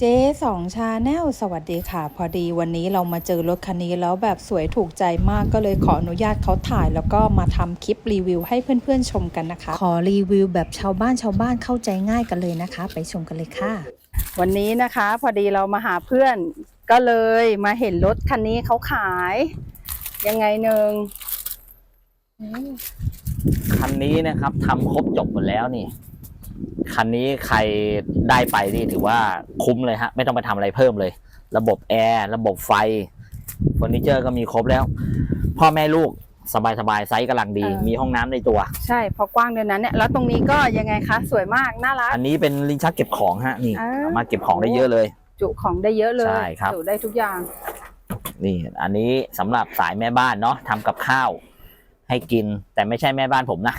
เจ๊สองชาแนลสวัสดีค่ะ พอดีวันนี้เรามาเจอรถคันนี้แล้วแบบสวยถูกใจมากก็เลยขออนุญาตเขาถ่าย แล้วก็มาทำคลิปรีวิวให้เพื่อนๆชมกันนะคะ ขอรีวิวแบบชาวบ้านชาวบ้านเข้าใจง่ายกันเลยนะคะ ไปชมกันเลยค่ะ วันนี้นะคะ พอดีเรามาหาเพื่อนก็เลยมาเห็นรถคันนี้เขาขาย ยังไงหนึ่งคันนี้นะครับทำครบจบหมดแล้วนี่ คันนี้ใครได้ไปนี่ถือว่าคุ้มเลยฮะ ไม่ต้องไปทำอะไรเพิ่มเลย ระบบแอร์ระบบไฟเฟอร์นิเจอร์ก็มีครบแล้ว พ่อแม่ลูกสบายๆไซส์กำลังดีมีห้องน้ำในตัว ใช่พอกว้างเดือนนั้นเนี่ยแล้วตรงนี้ก็ยังไงคะสวยมากน่ารัก อันนี้เป็นลิ้นชักเก็บของฮะนี่อ่า สามารถเก็บของได้เยอะเลย จุของได้เยอะเลยใช่ครับ จุได้ทุกอย่าง นี่ อันนี้สำหรับสายแม่บ้านเนาะทำกับข้าว ให้กินแต่ไม่ใช่แม่บ้านผมนะ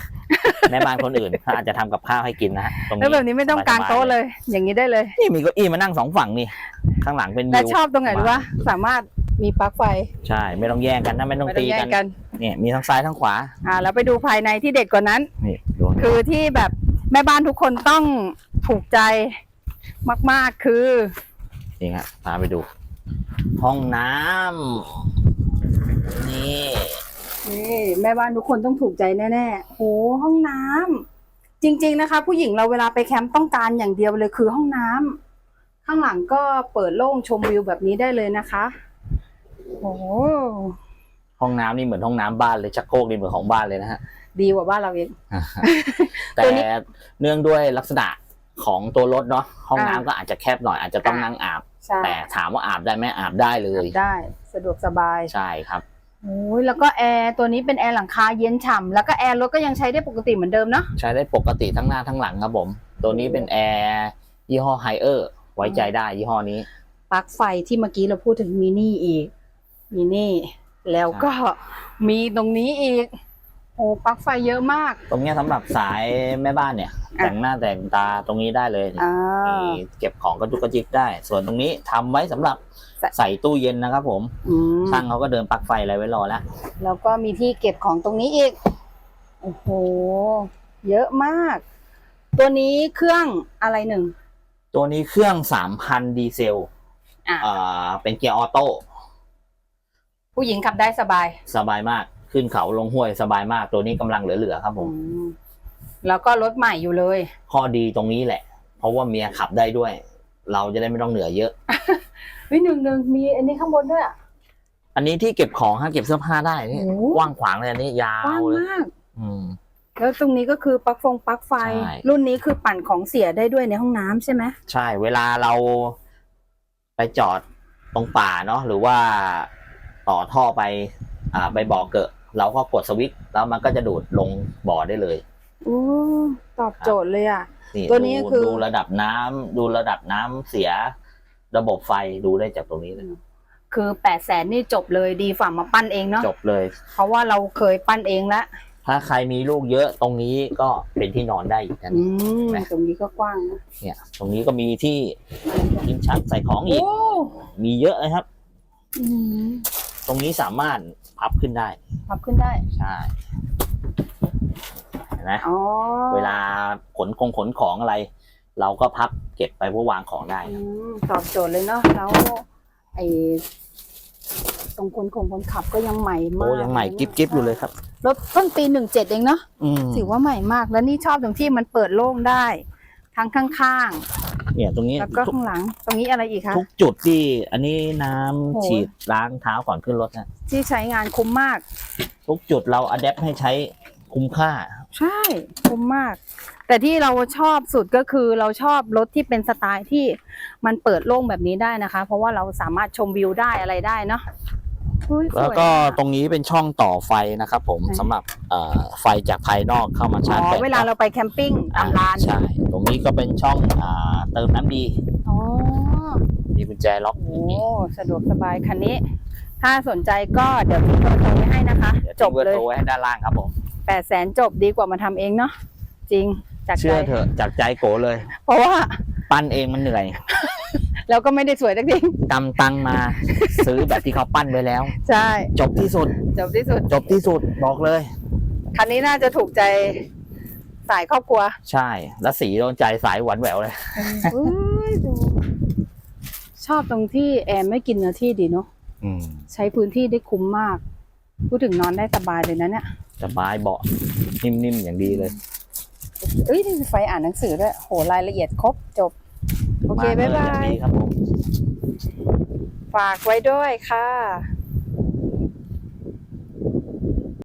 แม่บ้านคนอื่นเขาอาจจะทำกับข้าวให้กินนะฮะตรงนี้แล้วแบบนี้ไม่ต้องกางโต๊ะเลย อย่างนี้ได้เลย นี่มีเก้าอี้มานั่งสองฝั่งนี่ข้างหลังเป็นและวิวชอบตรงไหนรู้ปะสามารถมีปลั๊กไฟใช่ ไม่ต้องแย่งกันนะไม่ต้องไม่ต้อตีงแย่กังนกัน เนี่ยมีทั้งซ้ายทั้งขวาอ่าแล้วไปดูภายในที่เด็ดกว่านั้น นี่ดูคือที่แบบแม่บ้านทุกคนต้องถูกใจมากๆ คือนี่ครับพาไปดู ห้องน้ำ นี่นี่แม่บ้านทุกคนต้องถูกใจแน่ๆโหห้องน้ำจริง ๆนะคะ ผู้หญิงเราเวลาไปแคมป์ต้องการอย่างเดียวเลยคือห้องน้ำข้างหลังก็เปิดโล่งชมวิวแบบนี้ได้เลยนะคะโอ้ห้องน้ำนี่เหมือนห้องน้ำบ้านเลยชักโครกนี่เหมือนของบ้านเลยนะฮะดีกว่าบ้านเราเองแต่ตัวนี้เนื่องด้วยลักษณะของตัวรถเนาะห้องน้ำอ่าก็อาจจะแคบหน่อยอาจจะต้องอ่านั่นั่งอาบใช่แต่ถามว่าอาบได้ไหมอาบได้เลยได้สะดวกสบายใช่ครับ โอ้ยแล้วก็แอร์ตัวนี้เป็นแอร์หลังคาเย็นฉ่ำแล้วก็แอร์รถก็ยังใช้ได้ปกติเหมือนเดิมเนาะใช้ได้ปกติทั้งหน้าทั้งหลังครับผม ตัวนี้เป็นแอร์ยี่ห้อไฮเออร์ไว้ใจได้ยี่ห้อนี้ปลั๊กไฟที่เมื่อกี้เราพูดถึงมินี่อีกมินี่แล้วก็มีตรงนี้อีก โอ้ปลั๊กไฟเยอะมาก ตรงเนี้ยสำหรับสายแม่บ้านเนี่ย อะ แต่งหน้าแต่งตาตรงนี้ได้เลยอ่า มีเก็บของกระจุกกระจิกได้ ส่วนตรงนี้ทำไว้สำหรับใส่ ใส่ตู้เย็นนะครับผมอืมช่างเขาก็เดินปลั๊กไฟอะไรไว้รอแล้ว แล้วก็มีที่เก็บของตรงนี้อีก โอ้โห เยอะมาก ตัวนี้เครื่องอะไรหนึ่ง ตัวนี้เครื่องสามพันดีเซลอะ อ่าเป็นเกียร์ออโต้ผู้หญิงขับได้สบาย สบายมาก ขึ้นเขาลงห้วยสบายมากตัวนี้กำลังเหลือๆครับผม อืมแล้วก็รถใหม่อยู่เลย ข้อดีตรงนี้แหละ เพราะว่าเมียขับได้ด้วย เราจะได้ไม่ต้องเหนื่อยเยอะเฮ้ยหนึ่งหนึ่งมีอันนี้ข้างบนด้วยอะ อันนี้ที่เก็บของฮะเก็บเสื้อผ้าได้นี่โอ้ กว้างขวางเลยอันนี้ยากว้างวเลย มาก อืม แล้วตรงนี้ก็คือปลั๊กฟงปลั๊กไฟ ใช่ รุ่นนี้คือปั่นของเสียได้ด้วยในห้องน้ำใช่ไหมใช่เวลาเราไปจอดตรงป่าเนาะหรือว่าต่อท่อไป อ่าไปบ่อเกอะ เราก็กดสวิตช์แล้วมันก็จะดูดลงบ่อได้เลยโอ้ตอบโจทย์เลยอะ นี่ตัวนี้ดูคือ ดูระดับน้ำดูระดับน้ำเสีย ระบบไฟดูได้จากตรงนี้เลยคือแปดแสนนี่จบเลยดีฝ่ามาปั้นเองเนาะจบเลย เพราะว่าเราเคยปั้นเองแล้วถ้าใครมีลูกเยอะตรงนี้ก็เป็นที่นอนได้อีกนะอืมไหมตรงนี้ก็กว้างนะเนี่ย ตรงนี้ก็มีที่ลิ้นชักใส่ของอีก โอ้มีเยอะเลยครับ อืมตรงนี้สามารถ พับขึ้นได้พับขึ้นได้ ใช่เห็นไหมอ๋อเวลาขนคงขนของอะไร เราก็พับเก็บไปเพื่อวางของได้อืมตอบโจทย์เลยเนาะ แล้วไอ้ตรงคนคงคนขับก็ยังใหม่มากโอ้ยังใหม่กิ๊บกิ๊บอยู่เลยครับ รถเพิ่งปีหนึ่งเจ็ดเองเนาะ อืมถือว่าใหม่มาก แล้วนี่ชอบตรงที่มันเปิดโล่งได้ ทั้งข้าง เนี่ยตรงนี้ๆแล้วก็ทุกข้างหลัง ตรงนี้อะไรอีกคะ ทุกจุดที่อันนี้น้ำโอ้ยฉีดล้างเท้าก่อนขึ้นรถนะที่ใช้งานคุ้มมาก ทุกจุดเราอัดแอปให้ใช้คุ้มค่า ใช่คุ้มมาก แต่ที่เราชอบสุดก็คือเราชอบรถที่เป็นสไตล์ที่มันเปิดโล่งแบบนี้ได้นะคะ เพราะว่าเราสามารถชมวิวได้อะไรได้เนาะอุ๊ยสยแล้วก็อะ ตรงนี้เป็นช่องต่อไฟนะครับผมไหน สำหรับเอ่อไฟจากภายนอกเข้ามาอ๋ชาร์จอแบตเวลาเราไปแคมปิ้งตามร้าน ใช่ ตรงนี้ก็เป็นช่องอ่า เติมน้ำดีอ๋อมีกุญแจล็อกโอ้สะดวกสบายคันนี้ ถ้าสนใจก็เดี๋ยวทิ้งเบอร์โทรไว้ให้นะคะเดี๋ยวจทิ้บงเบอร์เลยโทรไว้ให้ด้านล่างครับผมแปดแสนจบดีกว่ามาทำเองเนาะจริงจากใจเชื่อเถอะจากใจโกเลย เพราะว่าปั้นเองมันเหนื่อยเราก็ไม่ได้สวยสักทีกำตังมา ซื้อแบบที่เขาปั้นไว้แล้ว ใช่ จบที่สุด จบที่สุด จบที่สุดบอกเลย คันนี้น่าจะถูกใจ สายครอบครัวใช่ แล้วสีโดนใจสายหวานแหววเลย อุ้ยดูชอบตรงที่แอร์ไม่กินเนื้อที่ดีเนาะอืมใช้พื้นที่ได้คุ้มมาก พูดถึงนอนได้สบายเลยนะเนี่ยสบายเบาะนิ่มๆ อย่างดีเลย เอ้ยนี่มีไฟอ่านหนังสือด้วยโหรายละเอียดครบจบ โอเค มกลบ๊ายบายองดีครับผม ฝากไว้ด้วยค่ะ